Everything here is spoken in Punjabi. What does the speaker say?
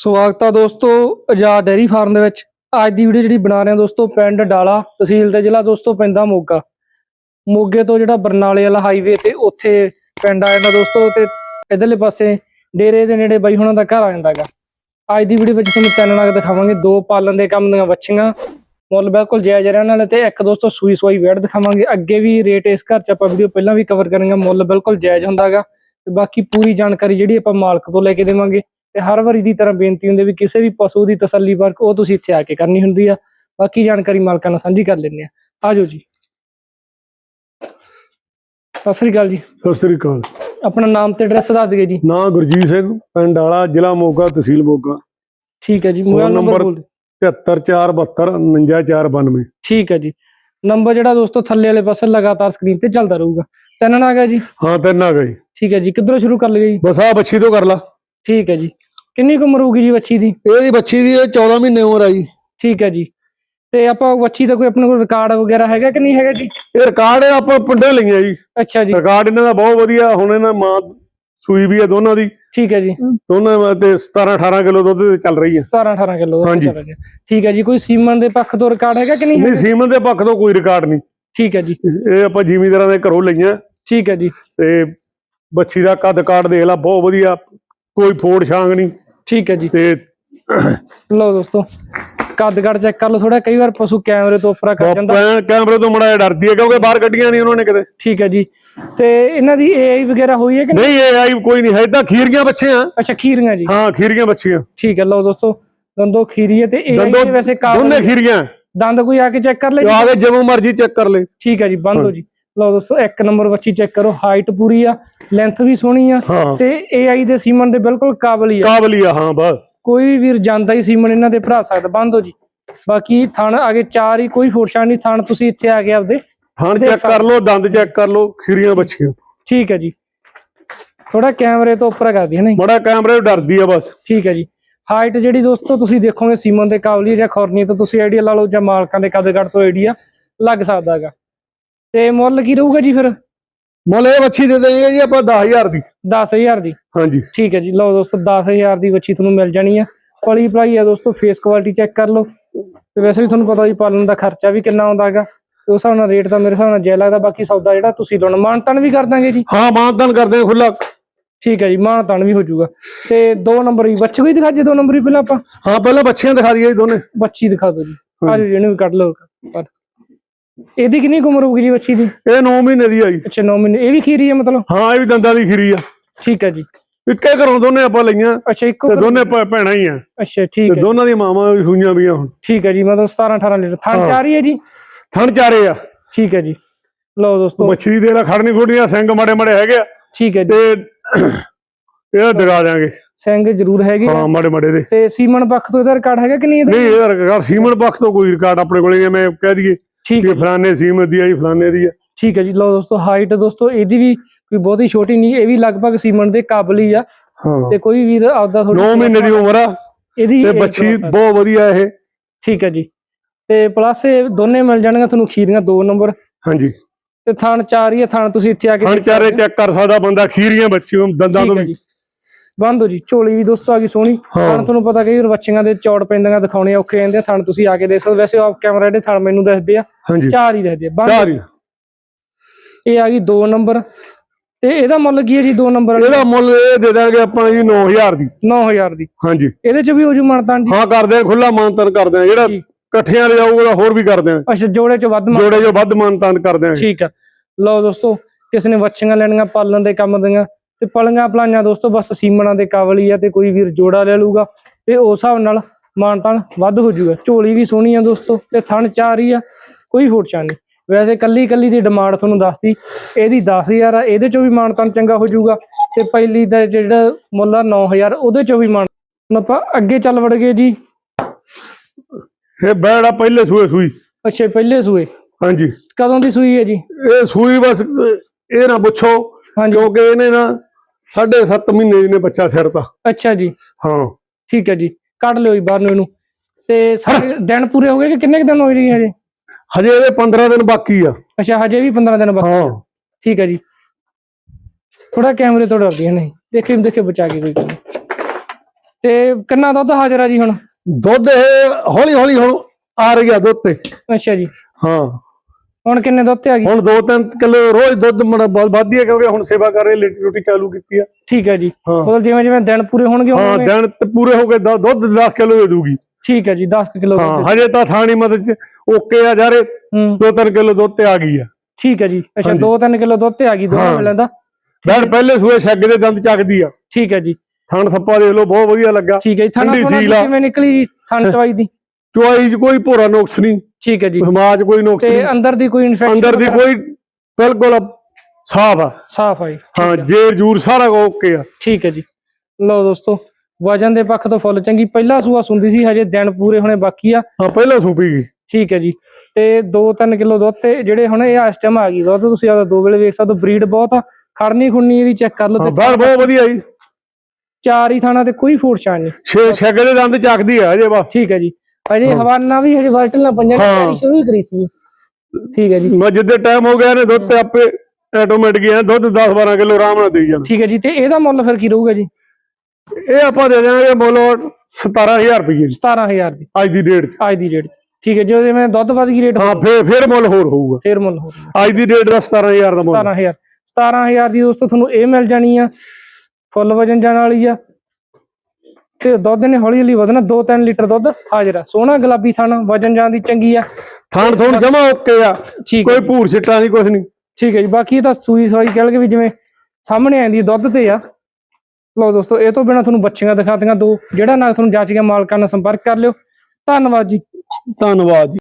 ਸਵਾਗਤ ਆ ਦੋਸਤੋ ਆਜ਼ਾਦ ਡੈਰੀ ਫਾਰਮ ਦੇ ਵਿੱਚ। ਅੱਜ ਦੀ ਵੀਡੀਓ ਜਿਹੜੀ ਬਣਾ ਰਹੇ ਹਾਂ ਦੋਸਤੋ, ਪਿੰਡ ਡਾਲਾ ਤਹਿਸੀਲ ਤੇ ਜ਼ਿਲ੍ਹਾ ਦੋਸਤੋ ਪੈਂਦਾ ਮੋਗਾ। ਮੋਗੇ ਤੋਂ ਜਿਹੜਾ ਬਰਨਾਲੇ ਵਾਲਾ ਹਾਈਵੇ ਤੇ ਉੱਥੇ ਪਿੰਡ ਆ ਜਾਂਦਾ ਦੋਸਤੋ ਤੇ ਇਧਰਲੇ ਪਾਸੇ ਡੇਰੇ ਦੇ ਨੇੜੇ ਬਾਈ ਹੁਣਾਂ ਦਾ ਘਰ ਆ ਜਾਂਦਾਗਾ। ਅੱਜ ਦੀ ਵੀਡੀਓ ਵਿੱਚ ਤੁਹਾਨੂੰ ਤਿੰਨ ਨਗ ਦਿਖਾਵਾਂਗੇ, ਦੋ ਪਾਲਣ ਦੇ ਕੰਮ ਦੀਆਂ ਵੱਛੀਆਂ ਮੁੱਲ ਬਿਲਕੁਲ ਜਾਇਜ਼ ਰਹਿਣ ਵਾਲੇ ਤੇ ਇੱਕ ਦੋਸਤੋ ਸੂਈ ਸੂਈ ਵੇੜ ਦਿਖਾਵਾਂਗੇ। ਅੱਗੇ ਵੀ ਰੇਟ ਇਸ ਘਰ ਚ ਆਪਾਂ ਵੀਡੀਓ ਪਹਿਲਾਂ ਵੀ ਕਵਰ ਕਰਾਂਗੇ, ਮੁੱਲ ਬਿਲਕੁਲ ਜਾਇਜ਼ ਹੁੰਦਾਗਾ ਤੇ ਬਾਕੀ ਪੂਰੀ ਜਾਣਕਾਰੀ ਜਿਹੜੀ ਆਪਾਂ ਮਾਲਕ ਤੋਂ ਲੈ ਕੇ ਦੇਵਾਂਗੇ। ਤੇ ਹਰ ਵਾਰੀ ਦੀ ਤਰ੍ਹਾਂ ਬੇਨਤੀ ਹੁੰਦੀ ਵੀ ਕਿਸੇ ਵੀ ਪਸ਼ੂ ਦੀ ਤਸੱਲੀ ਵਰਕ ਉਹ ਤੁਸੀਂ ਇੱਥੇ ਆ ਕੇ ਕਰਨੀ ਹੁੰਦੀ ਆ। ਬਾਕੀ ਜਾਣਕਾਰੀ ਮਾਲਕਾਂ ਨਾਲ ਸਾਂਝੀ ਕਰ ਲੈਂਦੇ ਆ। ਆਜੋ ਜੀ। ਸਤਿ ਸ੍ਰੀ ਅਕਾਲ ਜੀ। ਸਤਿ ਸ੍ਰੀ ਅਕਾਲ। ਆਪਣਾ ਨਾਮ ਤੇ ਐਡਰੈਸ ਦੱਸ ਦਿਓ ਜੀ। ਨਾਂ ਗੁਰਜੀਤ ਸਿੰਘ ਪਿੰਡ ਵਾਲਾ ਜ਼ਿਲ੍ਹਾ ਮੋਗਾ ਤਹਿਸੀਲ ਮੋਗਾ। ਠੀਕ ਹੈ ਜੀ ਮੋਬਾਈਲ ਨੰਬਰ ਨੰਬਰ- ਬੋਲ ਦਿਓ। 73472 ਠੀਕ ਹੈ ਜੀ। ਨੰਬਰ ਜਿਹੜਾ ਦੋਸਤੋ ਥੱਲੇ ਵਾਲੇ ਪਾਸੇ ਲਗਾਤਾਰ ਸਕਰੀਨ ਤੇ ਚੱਲਦਾ ਰਹੂਗਾ। ਤਿੰਨ ਨਾ ਗਿਆ ਜੀ? ਹਾਂ ਤਿੰਨ ਆ ਗਈ ਠੀਕ ਹੈ ਜੀ ਕਿੱਧਰੋਂ ਸ਼ੁਰੂ ਕਰ ਲਈਏ ਜੀ? ਬਸ ਆ ਬੱਚੀ ਤੋਂ ਕਰ ਲਾ। ਠੀਕ ਹੈ ਜੀ। ਕਿੰਨੀ ਕੁ ਉਮਰ ਹੋਊਗੀ ਜੀ ਬੱਚੀ ਦੀ? ਇਹਦੀ ਬੱਚੀ ਦੀ 14 ਮਹੀਨੇ ਉਮਰ ਆ ਜੀ। ਠੀਕ ਹੈ ਜੀ। ਤੇ ਆਪਾਂ ਬੱਚੀ ਦਾ ਕੋਈ ਆਪਣੇ ਕੋਲ ਰਿਕਾਰਡ ਵਗੈਰਾ ਹੈਗਾ ਕਿ ਨਹੀਂ ਹੈਗਾ ਜੀ? ਇਹ ਰਿਕਾਰਡ ਆਪਾਂ ਪਿੰਡੇ ਲਈਆਂ ਜੀ। ਅੱਛਾ ਜੀ। ਰਿਕਾਰਡ ਇਹਨਾਂ ਦਾ ਬਹੁਤ ਵਧੀਆ ਹੁਣ ਇਹਨਾਂ ਮਾਂ ਸੂਈ ਵੀ ਆ ਦੋਨਾਂ ਦੀ। ਠੀਕ ਹੈ ਜੀ। ਦੋਨਾਂ ਤੇ 17 18 ਕਿਲੋ ਦੁੱਧ ਚੱਲ ਰਹੀ ਆ 17 18 ਕਿਲੋ ਹਾਂਜੀ। ਠੀਕ ਹੈ ਜੀ ਕੋਈ ਸੀਮਨ ਦੇ ਪੱਖ ਤੋਂ ਰਿਕਾਰਡ ਹੈਗਾ ਕਿ ਨਹੀਂ ਨਹੀਂ ਸੀਮਨ ਦੇ ਪੱਖ ਤੋਂ ਕੋਈ ਰਿਕਾਰਡ ਨਹੀਂ। ਠੀਕ ਹੈ ਜੀ। ਇਹ ਆਪਾਂ ਜ਼ਿਮੀਂਦਾਰਾਂ ਦੇ ਘਰੋਂ ਲਈਆਂ। ਠੀਕ ਹੈ ਜੀ। ਤੇ ਬੱਚੀ ਦਾ ਕੱਦ ਕਾਠ ਦੇਖ ਲਾ ਬਹੁਤ ਵਧੀਆ। ਕੋਈ ਫੋੜ ਛਾਂਗ ਨਹੀਂ। ਠੀਕ ਹੈ ਜੀ। ਤੇ ਲਓ ਦੋਸਤੋ ਕੱਦ ਕੱਦ ਚੈੱਕ ਕਰ ਲਓ ਥੋੜਾ ਕਈ ਵਾਰ ਪਸ਼ੂ ਕੈਮਰੇ ਤੋਂ ਉੱਪਰ ਕਰ ਜਾਂਦਾ। ਕੈਮਰੇ ਤੋਂ ਮੜਾ ਡਰਦੀ ਹੈ ਕਿਉਂਕਿ ਬਾਹਰ ਕੱਢੀਆਂ ਨਹੀਂ ਉਹਨਾਂ ਨੇ ਕਿਤੇ ਠੀਕ ਹੈ ਜੀ। ਤੇ ਇਹਨਾਂ ਦੀ ਏਆਈ ਵਗੈਰਾ ਹੋਈ ਹੈ ਕਿ ਨਹੀਂ? ਨਹੀਂ ਇਹ ਆਈ ਕੋਈ ਨਹੀਂ ਹੈ ਤਾਂ ਖੀਰੀਆਂ ਬੱਚੇ ਆ। ਅੱਛਾ ਖੀਰੀਆਂ ਜੀ। ਹਾਂ ਖੀਰੀਆਂ ਬੱਚੀਆਂ। ਠੀਕ ਹੈ ਲਓ ਦੋਸਤੋ ਦੰਦੋ ਖੀਰੀ ਹੈ ਤੇ ਏਆਈ ਦੇ ਵੈਸੇ ਦੋਨੇ ਕਾਬਲ ਖੀਰੀਆਂ। ਦੰਦ ਕੋਈ ਆ ਕੇ ਚੈੱਕ ਕਰ ਲੈ ਜੀ? ਆ ਕੇ ਜਿਵੇਂ ਮਰਜ਼ੀ ਚੈੱਕ ਕਰ ਲੈ ਠੀਕ ਹੈ ਜੀ ਬੰਦ ਹੋ ਜੀ। ਲਓ ਦੋਸਤੋ ਇੱਕ ਨੰਬਰ ਬੱਚੀ ਚੈੱਕ ਕਰੋ ਹਾਈਟ ਪੂਰੀ ਆ ਲੈਂਥ ਵੀ ਸੋਹਣੀ ਆ ਹਾਂ। ਤੇ ਏਆਈ ਦੇ ਸੀਮਨ ਦੇ ਬਿਲਕੁਲ ਕਾਬਲ ਹੀ ਆ। ਕਾਬਲੀ ਆ ਹਾਂ ਬਸ। ਕੋਈ ਵੀ ਵੀਰ ਜਾਂਦਾ ਹੀ ਸੀਮਨ ਇਹਨਾਂ ਦੇ ਭਰਾ ਸਕਦਾ ਬੰਦ ਹੋ ਜੀ। ਬਾਕੀ ਥਣ ਅਗੇ ਚਾਰ ਹੀ ਕੋਈ ਫੋਰਸ਼ਾ ਨਹੀਂ ਥਣ ਤੁਸੀਂ ਇੱਥੇ ਆ ਕੇ ਆਪਦੇ। ਥਣ ਦੇਖ ਚੈੱਕ ਕਰ ਲੋ ਦੰਦ ਚੈੱਕ ਕਰ ਲੋ ਖੀਰੀਆਂ ਬੱਚੀਆਂ ਠੀਕ ਹੈ ਜੀ। ਥੋੜਾ ਕੈਮਰੇ ਤੋਂ ਉੱਪਰ ਕਰਦੀ ਹੈ ਨਹੀਂ? ਮੜਾ ਕੈਮਰੇ ਤੋਂ ਡਰਦੀ ਆ ਬਸ। ਠੀਕ ਹੈ ਜੀ। ਹਾਈਟ ਜਿਹੜੀ ਦੋਸਤੋ ਤੁਸੀਂ ਦੇਖੋਗੇ ਸੀਮਨ ਦੇ ਕਾਬਲੀ ਜਾਂ ਖੌਰਨੀ ਤੋਂ ਤੁਸੀਂ ਆਈਡੀਆ ਲਾ ਲਓ ਜਾਂ ਮਾਲਕਾਂ ਦੇ ਕਦ ਕੱਟ ਤੋਂ ਆਈਡੀਆ ਲੱਗ ਸਕਦਾ ਹੈਗਾ। ਤੇ ਮੁੱਲ ਕੀ ਰਹੂਗਾ ਜੀ ਫਿਰ? ਮੁੱਲ ਇਹ ਬੱਚੀ ਦੇ ਦੇਂਗੇ ਜੀ ਆਪਾਂ 10000 ਦੀ। 10000 ਦੀ। ਹਾਂਜੀ। ਠੀਕ ਹੈ ਜੀ ਲਓ ਦੋਸਤੋ 10000 ਦੀ ਬੱਚੀ ਤੁਹਾਨੂੰ ਮਿਲ ਜਾਣੀ ਆ। ਪਲੀ ਭਲਾਈ ਆ ਦੋਸਤੋ ਫੇਸ ਕੁਆਲਿਟੀ ਚੈੱਕ ਕਰ ਲਓ। ਤੇ ਵੈਸੇ ਵੀ ਤੁਹਾਨੂੰ ਪਤਾ ਜੀ ਪਾਲਣ ਦਾ ਖਰਚਾ ਵੀ ਕਿੰਨਾ ਆਉਂਦਾ ਹੈਗਾ। ਤੇ ਉਸ ਹਿਸਾਬ ਨਾਲ ਰੇਟ ਤਾਂ ਮੇਰੇ ਹਿਸਾਬ ਨਾਲ ਜੈ ਲੱਗਦਾ ਬਾਕੀ ਸੌਦਾ ਜਿਹੜਾ ਤੁਸੀਂ ਲਾਉਣਾ ਮਾਨਤਨ ਵੀ ਕਰ ਦਾਂਗੇ ਜੀ। ਹਾਂ ਮਾਨਤਨ ਕਰਦੇ ਖੁੱਲਾ ਠੀਕ ਹੈ ਜੀ ਮਾਨਤਨ ਵੀ ਹੋ ਜਾਊਗਾ। ਤੇ ਦੋ ਨੰਬਰ ਹੀ ਬੱਚੇ ਕੋਈ ਦਿਖਾ ਜੇ ਦੋ ਨੰਬਰ ਹੀ ਪਹਿਲਾਂ ਆਪਾਂ? ਹਾਂ ਪਹਿਲਾਂ ਬੱਚੀਆਂ ਦਿਖਾ ਦਈਏ ਜੀ ਦੋਨੇ। ਬੱਚੀ ਦਿਖਾ ਦਿਓ ਜੀ। ਆਜੋ ਜੀ ਇਹਨੂੰ ਵੀ ਕੱਢ ਲਓ। ਪਰ ਇਹਦੀ ਕਿੰਨੀ ਉਮਰ ਹੋਊਗੀ ਜੀ ਬੱਚੀ ਦੀ? ਇਹ 9 ਮਹੀਨੇ ਦੀ ਆ ਜੀ ਅੱਛਾ 9 ਮਹੀਨੇ। ਇਹ ਵੀ ਖੀਰੀ ਹੈ ਮਤਲਬ? ਹਾਂ ਇਹ ਵੀ ਦੰਦਾਂ ਦੀ ਖੀਰੀ ਆ। ਠੀਕ ਹੈ ਜੀ। ਇੱਕੇ ਘਰੋਂ ਦੋਨੇ ਆਪਾਂ ਲਈਆਂ। ਅੱਛਾ ਇੱਕੋ ਤੇ ਦੋਨੇ ਭੈਣਾਂ ਹੀ ਆ। ਅੱਛਾ ਠੀਕ ਤੇ ਹੈ ਦੋਨਾਂ ਦੀਆਂ ਮਾਵਾਂ ਵੀ ਸੂਈਆਂ ਵੀ ਆ ਹੁਣ। ਠੀਕ ਹੈ ਜੀ ਮਤਲਬ 17 18 ਲੀਟਰ। ਥਣ। ਚਾਰ ਹੀ ਜੀ? ਥਣ ਚਾਰੇ ਆ। ਠੀਕ ਹੈ ਜੀ। ਲਓ ਦੋਸਤੋ। ਮੱਛੀ ਦੇ ਲਾ ਖੜਨੀ ਖੋਡੀਆਂ ਸਿੰਘ ਮਾੜੇ ਮਾੜੇ ਹੈਗੇ ਆ। ਠੀਕ ਹੈ ਜੀ। ਤੇ ਇਹ ਦਗਾ ਦਿਆਂਗੇ। ਸਿੰਘ ਜ਼ਰੂਰ ਹੈਗੇ। ਹਾਂ ਮਾੜੇ ਮਾੜੇ ਦੇ। ਤੇ ਸੀਮਨ ਪੱਖ ਤੋਂ ਇਹਦਾ ਰਿਕਾਰਡ ਹੈਗਾ ਕਿ ਨਹੀਂ ਇਹਦਾ? ਨਹੀਂ ਇਹਦਾ ਰਿਕਾਰਡ ਸੀਮਨ ਪੱਖ ਤੋਂ ਕੋਈ ਰਿਕਾਰਡ ਆਪਣੇ ਕੋਲੇ ਮੈਂ ਕਹਿ ਦਈਏ। ਠੀਕ ਹੈ ਫਲਾਣੇ ਸੀਮਨ ਦੀ ਆ ਜੀ ਫਲਾਣੇ ਦੀ ਆ। ਠੀਕ ਹੈ ਜੀ ਲਓ ਦੋਸਤੋ ਹਾਈਟ ਦੋਸਤੋ ਇਹਦੀ ਵੀ ਕੋਈ ਬਹੁਤੀ ਛੋਟੀ ਨਹੀਂ ਇਹ ਵੀ ਲਗਭਗ ਸੀਮਨ ਦੇ ਕਾਬਲ ਹੀ ਆ। ਹਾਂ। ਤੇ ਕੋਈ ਵੀਰ ਆਪਦਾ 9 ਮਹੀਨੇ ਦੀ ਉਮਰ ਆ ਇਹਦੀ ਤੇ ਬੱਚੀ। ਬਹੁਤ ਵਧੀਆ ਇਹ। ਠੀਕ ਹੈ ਜੀ। ਤੇ ਪਲੱਸ ਇਹ ਦੋਨੇ ਮਿਲ ਜਾਣਗੀਆਂ ਤੁਹਾਨੂੰ ਖੀਰੀਆਂ ਦੋ ਨੰਬਰ। ਹਾਂਜੀ। ਤੇ ਥਣ ਚਾਰ ਹੀ ਥਣ ਤੁਸੀਂ ਇੱਥੇ ਆ ਕੇ ਦੇਖ ਚਾਰੇ ਹੋ। ਚੈੱਕ ਕਰ ਸਕਦਾ ਬੰਦਾ ਖੀਰੀਆਂ ਬੱਚੀਆਂ ਦੰਦਾਂ ਤੋਂ ਹੈ ਬੰਦ ਹੋ ਜੀ ਝੋਲੀ ਵੀ ਦੋਸਤੋ ਆ ਗਈ ਸੋਹਣੀ। ਹਾਂ। ਥਣ ਤੁਹਾਨੂੰ ਪਤਾ ਕਈ ਵਾਰ ਬੱਚੀਆਂ ਦੇ ਚੌੜ ਪੈਂਦੀਆਂ ਦਿਖਾਉਣੇ ਔਖੇ ਜਾਂਦੇ ਥਣ ਤੁਸੀਂ ਆ ਕੇ ਦੇਖ ਸਕਦੇ। ਵੈਸੇ ਆਫ ਕੈਮਰਾ ਦੇ ਥਣ ਮੈਨੂੰ ਦੱਸਦੇ ਆ ਚਾਰ ਹੀ ਦੱਸਦੇ ਆ ਬੰਦ ਚਾਰ ਹੀ ਇਹ ਆ ਗਈ ਦੋ ਨੰਬਰ। ਤੇ ਇਹਦਾ ਮੁੱਲ ਕੀ ਹੈ ਜੀ ਦੋ ਨੰਬਰ ਇਹਦਾ ਮੁੱਲ ਇਹ ਦੇ ਦਾਂਗੇ ਆਪਾਂ ਜੀ 9000 ਦੀ। 9000 ਦੀ। ਹਾਂਜੀ। ਇਹਦੇ ਚ ਵੀ ਹੋ ਜੂ ਮਨਤਾਨ ਜੀ? ਹਾਂ ਕਰਦੇ ਆ ਖੁੱਲਾ ਮਾਨਤਨ ਕਰਦੇ ਆ। ਜਿਹੜਾ। ਇਕੱਠਿਆਂ ਲਿਜਾਊਗਾ ਹੋਰ ਵੀ ਕਰਦੇ ਆ। ਅੱਛਾ ਜੋੜੇ ਚ ਵੱਧ ਜੋੜੇ ਜੋ ਵੱਧ ਮਾਨਤਨ ਕਰਦੇ ਆ। ਠੀਕ ਆ। ਲਓ ਦੋਸਤੋ ਕਿਸੇ ਨੇ ਵੱਛੀਆਂ ਲੈਣੀਆਂ ਪਾਲਣ ਦੇ ਕੰਮ ਦੀਆਂ ਤੇ ਪਲੀਆਂ ਪਲਾਈਆਂ ਦੋਸਤੋ ਬਸ ਸੀਮਣਾ ਦੇ ਕਾਬਲ ਹੀ ਆ ਤੇ ਕੋਈ ਵੀਰ ਜੋੜਾ ਲੈ ਲੂਗਾ ਤੇ ਉਸ ਹਿਸਾਬ ਨਾਲ ਮਾਨਤਾਨ ਵੱਧ ਹੋ ਜਾਊਗਾ। ਝੋਲੀ ਵੀ ਸੋਹਣੀ ਆ ਦੋਸਤੋ ਤੇ ਥਣ ਚਾਰ ਹੀ ਆ ਕੋਈ ਫੋਟਚਾ ਨਹੀਂ। ਵੈਸੇ ਕੱਲੀ ਕੱਲੀ ਦੀ ਡਿਮਾਂਡ ਤੁਹਾਨੂੰ ਦੱਸਦੀ ਇਹਦੀ 10000 ਆ ਇਹਦੇ ਚੋਂ ਵੀ ਮਾਨਤਾਨ ਚੰਗਾ ਹੋ ਜਾਊਗਾ ਤੇ ਪਹਿਲੀ ਦਾ ਜਿਹੜਾ ਮੁੱਲ ਆ 9000 ਉਹਦੇ ਚੋਂ ਵੀ ਮਾਨ ਹੁਣ ਆਪਾਂ ਅੱਗੇ ਚੱਲ ਵੜ ਗਏ ਜੀ। ਇਹ ਬੈੜਾ ਪਹਿਲੇ ਸੂਏ ਸੂਈ। ਅੱਛਾ ਪਹਿਲੇ ਸੂਏ। ਹਾਂਜੀ। ਕਦੋਂ ਦੀ ਸੂਈ ਹੈ ਜੀ? ਇਹ ਸੂਈ ਬਸ ਇਹ ਨਾ ਪੁੱਛੋ ਕਿਉਂਕਿ ਇਹਨੇ ਨਾ ਸਾਢੇ ਸੱਤ ਮਹੀਨੇ ਦੀ ਨੇ ਬੱਚਾ ਸਿਰਤਾ। ਅੱਛਾ ਜੀ। ਹਾਂ। ਠੀਕ ਹੈ ਜੀ। ਕੱਢ ਲਿਓ ਜੀ ਬਾਹਰ ਨੂੰ ਇਹਨੂੰ। ਤੇ ਸਾਡੇ ਦਿਨ ਪੂਰੇ ਹੋ ਗਏ ਕਿ ਕਿੰਨੇ ਦਿਨ ਹੋਏ ਜੀ ਹਜੇ? ਹਜੇ ਇਹਦੇ 15 ਦਿਨ ਬਾਕੀ ਆ। ਅੱਛਾ ਹਜੇ ਵੀ 15 ਦਿਨ ਬਾਕੀ ਹਾਂ। ਠੀਕ ਹੈ ਜੀ। ਥੋੜਾ ਕੈਮਰੇ ਤੋਂ ਡਰਦੀ ਹੈ ਨਹੀਂ। ਦੇਖੇ ਦੇਖੇ ਬਚਾ ਕੇ ਕੋਈ। ਤੇ ਕਿੰਨਾ ਦੁੱਧ ਹਾਜ਼ਰ ਆ ਜੀ ਹੁਣ? ਦੁੱਧ ਇਹ ਹੌਲੀ ਹੌਲੀ ਹੁਣ ਆ ਰਹੀ ਆ ਦੁੱਧ ਤੇ। ਅੱਛਾ ਜੀ। ਹਾਂ। ਹੁਣ ਕਿੰਨੇ ਦੁੱਧ ਤੇ ਆ ਗਈ? ਹੁਣ 2-3 ਕਿਲੋ ਰੋਜ਼ ਦੁੱਧ ਵੱਧਦੀ ਹੈ ਕਿਉਂਕਿ ਹੁਣ ਸੇਵਾ ਕਰ ਰਹੇ ਲਿਟੀ ਰੋਟੀ ਚਾਲੂ ਕੀਤੀ ਆ। ਠੀਕ ਹੈ ਜੀ। ਮਤਲਬ ਜਿਵੇਂ ਜਿਵੇਂ ਦਿਨ ਪੂਰੇ ਹੋਣਗੇ ਹਾਂ ਦਿਨ ਤੇ ਪੂਰੇ ਹੋ ਗਏ ਦੁੱਧ 10 ਕਿਲੋ ਦੇ ਦੂਗੀ। ਠੀਕ ਹੈ ਜੀ 10 ਕਿਲੋ ਹਾਂ ਹਜੇ ਤਾਂ ਥਾਣੀ ਮਦਦ ਚ ਓਕੇ ਆ ਜਾਰੇ। ਹੂੰ। 2-3 ਕਿਲੋ ਦੁੱਧ ਤੇ ਆ ਗਈ ਆ। ਠੀਕ ਹੈ ਜੀ। ਅੱਛਾ ਹਾਂਜੀ। 2-3 ਕਿਲੋ ਦੁੱਧ ਤੇ ਆ ਗਈ ਦੋਨਾਂ ਹਾਂ। ਮਿਲਣ ਦਾ। ਬੈਰ ਪਹਿਲੇ ਸੂਏ ਛੱਗ ਦੇ ਦੰਦ ਚੱਕਦੀ ਆ। ਠੀਕ ਹੈ ਜੀ। ਥਣ ਥੱਪਾ ਦੇਖ ਲਓ ਬਹੁਤ ਵਧੀਆ ਲੱਗਾ। ਠੀਕ ਹੈ ਜੀ ਥਾਣਾ। ਕਿਵੇਂ ਨਿਕਲੀ ਜੀ ਥਣ ਚਵਾਈ ਦੀ? ਚੁਆਈ 'ਚ ਕੋਈ ਭੋਰਾ ਨੁਕਸ ਨਹੀਂ ਠੀਕ ਹੈ ਜੀ। ਸਮਾਜ ਕੋਈ ਨੁਕਸ ਤੇ ਨਹੀਂ। ਅੰਦਰ ਦੀ ਕੋਈ ਇਨਫੈਕਸ਼ਨ ਅੰਦਰ ਦੀ ਕੋਈ ਬਿਲਕੁਲ ਸਾਫ਼ ਆ। ਸਾਫ਼ ਆਈ ਹਾਂ ਜੇਰ ਜੂਰ ਸਾਰਾ ਓਕੇ ਆ। ਠੀਕ ਹੈ ਜੀ। ਲਓ ਦੋਸਤੋ ਵਜਨ ਦੇ ਪੱਖ ਤੋਂ ਫੁੱਲ ਚੰਗੀ। ਪਹਿਲਾ ਸੂਆ ਸੁੰਦੀ ਸੀ ਹਜੇ ਦਿਨ ਪੂਰੇ ਹੋਣੇ ਬਾਕੀ ਆ। ਹਾਂ ਪਹਿਲਾਂ ਸੂਪੀ ਗਈ ਠੀਕ ਹੈ ਜੀ। ਤੇ 2-3 ਕਿਲੋ ਦੁੱਧ ਤੇ ਜਿਹੜੇ ਹੁਣ ਇਹ ਇਸ ਟਾਈਮ ਆ ਗਈ ਦੁੱਧ ਤੁਸੀਂ ਆਦਾ ਦੋ ਵੇਲੇ ਵੇਖ ਸਕਦੇ ਹੋ ਬਰੀਡ ਬਹੁਤ ਆ। ਖੜਨੀ ਖੁੰਨੀ ਇਹਦੀ ਚੈੱਕ ਕਰ ਲਓ ਤੇ ਬੈਰ ਬਹੁਤ ਵਧੀਆ ਜੀ। ਚਾਰ ਹੀ ਥਾਣਾ ਤੇ ਕੋਈ ਫੂਟ ਛਾਣ ਨਹੀਂ। ਛੇ ਛੱਗ ਦੇ ਦੰਦ ਚੱਕਦੀ ਆ ਅਜੇ ਬਾ ਠੀਕ ਹੈ ਜੀ। ਹਾਂ। ਹਵਾਨਾ ਵੀ ਹਜੇ ਵਰਟਲ ਨਾ ਪੰਜਾਂ। ਤਿਆਰੀ ਸ਼ੁਰੂ ਹੀ ਕਰੀ ਸੀ। ਠੀਕ ਹੈ ਜੀ। ਮੈਂ ਜਿੱਦੇ ਟਾਈਮ ਹੋ ਗਿਆ ਨੇ ਦੁੱਧ ਤੇ ਆਪੇ ਆਟੋਮੈਟਿਕ ਹੀ ਦੁੱਧ 10 12 ਕਿਲੋ ਆਰਾਮ ਨਾਲ ਦੇਈ ਜਾਣਾ। ਠੀਕ ਹੈ ਜੀ ਤੇ ਇਹਦਾ ਮੁੱਲ ਫਿਰ ਕੀ ਰਹੂਗਾ ਜੀ? ਇਹ ਆਪਾਂ ਦੇ ਦਿਆਂਗੇ ਮੁੱਲ 17000 ਰੁਪਏ ਜੀ। 17000 ਦੀ। ਅੱਜ ਦੀ ਡੇਟ 'ਚ। ਅੱਜ ਦੀ 'ਚ। ਠੀਕ ਹੈ ਜੋ ਜਿਵੇਂ ਦੁੱਧ ਵੱਧ ਗਈ ਰੇਟ ਹਾਂ ਫੇਰ ਫੇਰ ਮੁੱਲ ਹੋਰ ਹੋਊਗਾ। ਫੇਰ ਮੁੱਲ ਹੋਊਗਾ। ਅੱਜ ਦੀ ਡੇਟ ਦਾ 17000 ਦਾ ਮੁੱਲ। 17000 17000 ਦੀ ਦੋਸਤੋ ਤੁਹਾਨੂੰ ਇਹ ਮਿਲ ਜਾਣੀ ਆ ਫੁੱਲ ਵਜਨ ਜਾਣ ਵਾਲੀ ਆ ਤੇ ਦੁੱਧ ਨੇ ਹੌਲੀ ਹੌਲੀ ਵਧਣਾ 2-3 ਲੀਟਰ ਦੁੱਧ ਹਾਜ਼ਰ ਆ। ਸੋਹਣਾ ਗੁਲਾਬੀ ਥਾਣਾ ਵਜਨ ਜਾਣ ਦੀ ਚੰਗੀ ਆ। ਥਣ ਥਣ ਜਮਾ ਓਕੇ ਆ। ਕੋਈ ਭੂਰ ਛਿੱਟਾ ਨਹੀਂ ਕੁਛ ਨਹੀਂ। ਠੀਕ ਹੈ ਜੀ ਬਾਕੀ ਇਹ ਤਾਂ ਸੂਈ ਸਵਾਈ ਕਹਿ ਲਗੇ ਵੀ ਜਿਵੇਂ ਸਾਹਮਣੇ ਆਂਦੀ ਦੁੱਧ ਤੇ ਆ। ਲਓ ਦੋਸਤੋ ਇਹ ਤੋਂ ਬਿਨਾ ਤੁਹਾਨੂੰ ਬੱਚੀਆਂ ਦਿਖਾਤੀਆਂ ਦੋ। ਜਿਹੜਾ ਨਾਲ ਤੁਹਾਨੂੰ ਜੱਜ ਗਿਆ ਮਾਲਕਾਂ ਨਾਲ ਸੰਪਰਕ ਕਰ ਲਿਓ। ਧੰਨਵਾਦ ਜੀ। ਧੰਨਵਾਦ ਜੀ।